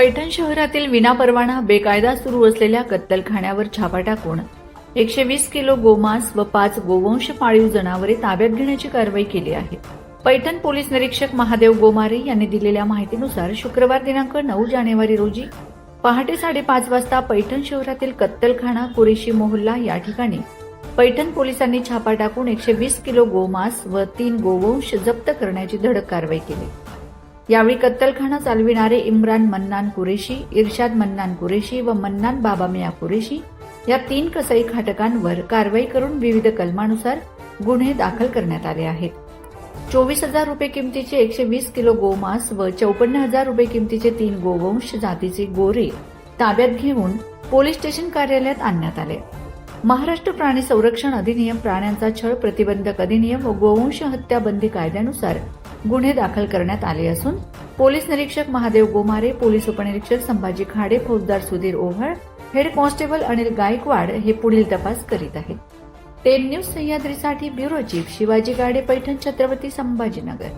पैठण शहरातील विनापरवाना बेकायदा सुरू असलेल्या कत्तलखान्यावर छापा टाकून एकशे वीस किलो गोमांस व पाच गोवंश पाळीव जनावरे ताब्यात घेण्याची कारवाई केली आहे. पैठण पोलीस निरीक्षक महादेव गोमारे यांनी दिलेल्या माहितीनुसार शुक्रवार दिनांक नऊ जानेवारी रोजी पहाटे साडेपाच वाजता पैठण शहरातील कत्तलखाना कुरेशी मोहल्ला या ठिकाणी पैठण पोलिसांनी छापा टाकून एकशे वीस किलो गोमांस व तीन गोवंश जप्त करण्याची धडक कारवाई केली. यावेळी कत्तलखाना चालविणारे इम्रान मन्नान कुरेशी इर्शाद मन्नान कुरेशी व मन्नान बाबामिया कुरेशी या तीन कसाई खाटकांवर कारवाई करून विविध कलमानुसार गुन्हे दाखल करण्यात आले आहेत. चोवीस हजार रुपये किमतीचे एकशे वीस किलो गोमांस व चौपन्न हजार रुपये किमतीचे तीन गोवंश जातीचे गोरे ताब्यात घेऊन पोलीस स्टेशन कार्यालयात आणण्यात आले. महाराष्ट्र प्राणी संरक्षण अधिनियम प्राण्यांचा छळ प्रतिबंधक अधिनियम व गोवंश हत्या बंदी कायद्यानुसार गुन्हे दाखल करण्यात आले असून पोलीस निरीक्षक महादेव गोमारे पोलीस उपनिरीक्षक संभाजी खाडे फौजदार सुधीर ओव्हाळ हेड कॉन्स्टेबल अनिल गायकवाड हे पुढील तपास करीत आहेत. टेन न्यूज सह्याद्रीसाठी ब्युरो चीफ शिवाजी गाडे पैठण छत्रपती संभाजीनगर.